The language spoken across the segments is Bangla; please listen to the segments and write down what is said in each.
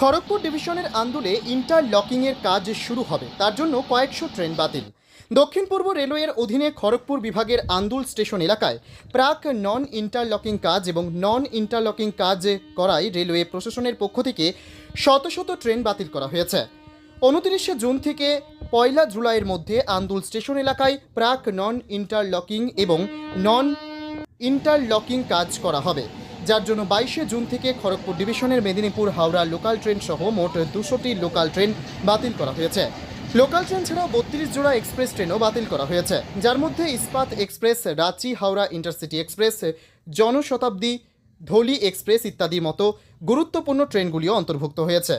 খড়গপুর ডিভিশনের আন্দোলে ইন্টারলকিংয়ের কাজ শুরু হবে। তার জন্য কয়েকশো ট্রেন বাতিল। দক্ষিণ পূর্ব রেলওয়ের অধীনে খড়গপুর বিভাগের আন্দুল স্টেশন এলাকায় প্রাক নন ইন্টারলকিং কাজ এবং নন ইন্টারলকিং কাজ করায় রেলওয়ে প্রশাসনের পক্ষ থেকে শত শত ট্রেন বাতিল করা হয়েছে। উনত্রিশে জুন থেকে পয়লা জুলাইয়ের মধ্যে আন্দুল স্টেশন এলাকায় প্রাক নন ইন্টারলকিং এবং নন ইন্টারলকিং কাজ করা হবে। যার জন্য বাইশে জুন থেকে খড়গপুর ডিভিশনের মেদিনীপুর হাওড়া লোকাল ট্রেন সহ মোট দুশোটি লোকাল ট্রেন বাতিল করা হয়েছে। লোকাল ট্রেন ছাড়াও বত্রিশ জোড়া এক্সপ্রেস ট্রেনও বাতিল করা হয়েছে। যার মধ্যে Ispat express, Ranchi Howrah intercity express, Janshatabdi Dhauli express ইত্যাদির মতো গুরুত্বপূর্ণ ট্রেনগুলিও অন্তর্ভুক্ত হয়েছে।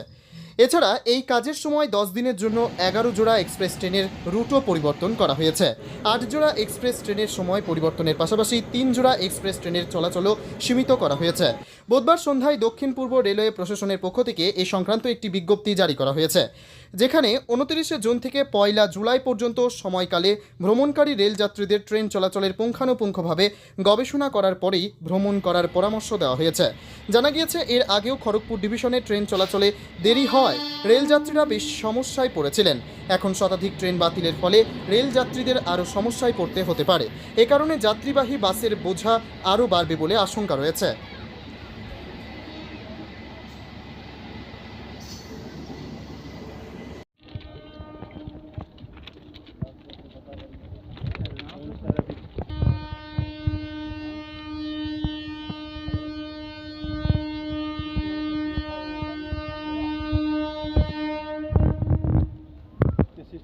এছাড়া এই কাজের সময় দশ দিনের জন্য এগারো জোড়া এক্সপ্রেস ট্রেনের রুটও পরিবর্তন করা হয়েছে। আট জোড়া এক্সপ্রেস ট্রেনের সময় পরিবর্তনের পাশাপাশি তিন জোড়া এক্সপ্রেস ট্রেনের চলাচলও সীমিত করা হয়েছে। বুধবার সন্ধ্যায় দক্ষিণ পূর্ব রেলওয়ে প্রশাসনের পক্ষ থেকে এ সংক্রান্ত একটি বিজ্ঞপ্তি জারি করা হয়েছে। যেখানে উনত্রিশে জুন থেকে পয়লা জুলাই পর্যন্ত সময়কালে ভ্রমণকারী রেলযাত্রীদের ট্রেন চলাচলের পুঙ্খানুপুঙ্খভাবে গবেষণা করার পরেই ভ্রমণ করার পরামর্শ দেওয়া হয়েছে। জানা গিয়েছে, এর আগেও খড়গপুর ডিভিশনে ট্রেন চলাচলে দেরি হয়। রেলযাত্রীরা বেশ সমস্যায় পড়েছিলেন। এখন শতাধিক ট্রেন বাতিলের ফলে রেলযাত্রীদের আরও সমস্যায় পড়তে হতে পারে। এ কারণে যাত্রীবাহী বাসের বোঝা আরও বাড়বে বলে আশঙ্কা রয়েছে।